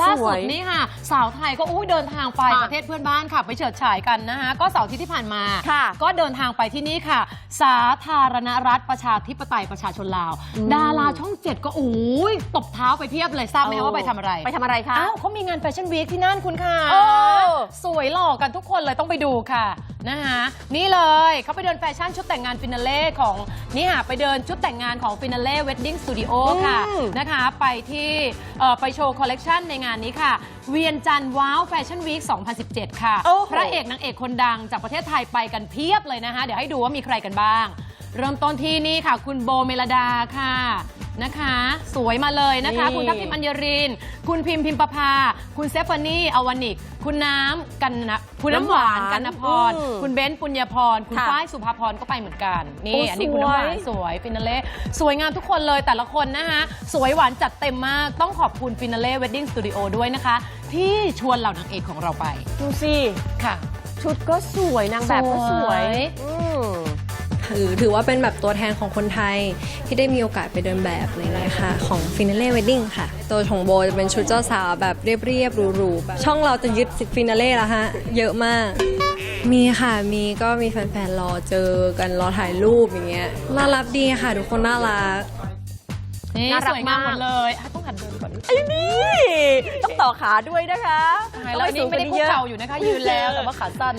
ล่าสสุวดยนี่ค่ะ สาวไทยก็อุ้ยเดินทางไปค่ะประเทศเพื่อนบ้านค่ะ ไปเฉิดฉายกันนะคะก็เสาร์อาที่ที่ผ่านมาค่ะก็เดินทางไปที่นี่ค่ะ สาธารณรัฐประชาธิปไตยประชาชนลาวอืมดาราช่องเจ็ดก็อุ้ยตบเท้าไปเพียบเลยทราบไหมคะว่าไปทำอะไร ไปทำอะไรคะอ้าวเขามีงานแฟชั่นวีคที่นั่นคุณค่ะโอ้ สวยหล่อกันทุกคนเลยต้องไปดูค่ะนะคะนี่เลยเขาไปเดินแฟชั่นชุดแต่งงานฟินาเล่ของนี่ค่ะไปเดินชุดแต่งงานของฟินาเล่เวดดิ้งสตูดิโอค่ะอืม นะคะ ไปที่เอ่อไปโชว์คอลเลกชันในงานนี้ค่ะ เวียนจันทร์ว้าวแฟชั่นวีค2017 ค่ะ โอ้โห พระเอกนางเอกคนดังจากประเทศไทยไปกันเพียบเลยนะคะ เดี๋ยวให้ดูว่ามีใครกันบ้าง เริ่มต้นที่นี่ค่ะ คุณโบเมลดาค่ะ นะคะ สวยมาเลยนะคะ นี่ คุณทัพทิมอัญญริน คุณพิมพิมประภา คุณเซฟานี่อวานิก คุณน้ำกันนะคุณน้ำหวานน้ำหวานกันนพร อืมคุณเบ้นปุญญาพร คุณค่ะฝ้ายสุภาพรก็ไปเหมือนกัน โอ้นี่ อันนี้คุณน้ำหวานสวย สวยฟินาเล่สวยงามทุกคนเลยแต่ละคนนะคะ สวยหวานจัดเต็มมากต้องขอบคุณฟินาเล่เวดดิ้งสตูดิโอด้วยนะคะ ที่ชวนเหล่านางเอกของเราไปดูสิ ค่ะ ชุดก็สวยนางแบบก็สวยสวยอืม ถือถือว่าเป็นแบบตัวแทนของคนไทยที่ได้มีโอกาสไปเดินแบบอะไรเงี้ยค่ะ ของ Finale Wedding ค่ะ ตัวของโบจะเป็นชุดเจ้าสาวแบบเรียบๆหรูๆแบบช่องเราจะยึดฟินาเล่แล้วฮะ เยอะมาก มีค่ะมีก็มีแฟนๆรอเจอกันรอถ่ายรูปอย่างเงี้ยน่ารักดีค่ะ ทุกคนน่ารักนี่น่ารัสกวยงามมากหมดเลยอะต้องหัดเดินก่อนไอ้นี่ต้องต่อขาด้วยนะคะตายแล้วอันนี้ไม่ได้คุกเข่าอยู่นะคะยืนแล้วแต่ว่าขาสั้น